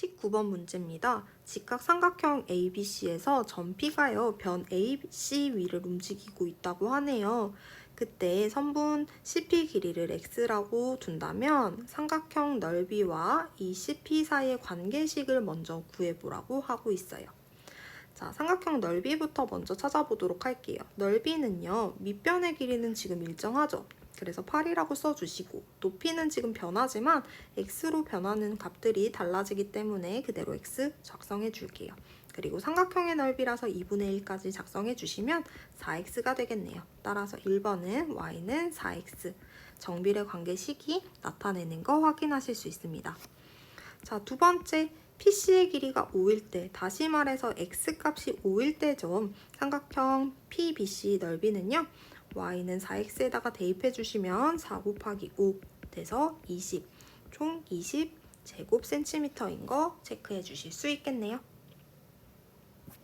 19번 문제입니다. 직각 삼각형 ABC에서 점피가요, 변 AC 위를 움직이고 있다고 하네요. 그때 선분 CP 길이를 x라고 둔다면 삼각형 넓이와 이 CP 사이의 관계식을 먼저 구해보라고 하고 있어요. 자, 삼각형 넓이부터 먼저 찾아보도록 할게요. 넓이는요, 밑변의 길이는 지금 일정하죠. 그래서 8이라고 써주시고 높이는 지금 변하지만 x로 변하는 값들이 달라지기 때문에 그대로 x 작성해 줄게요. 그리고 삼각형의 넓이라서 2분의 1까지 작성해 주시면 4x가 되겠네요. 따라서 1번은 y는 4x 정비례 관계식이 나타내는 거 확인하실 수 있습니다. 자, 두 번째 PC의 길이가 5일 때, 다시 말해서 x 값이 5일 때죠. 삼각형 PBC 넓이는요. y는 4x에다가 대입해 주시면 4 곱하기 5 돼서 20, 총 20 제곱 센티미터인 거 체크해 주실 수 있겠네요.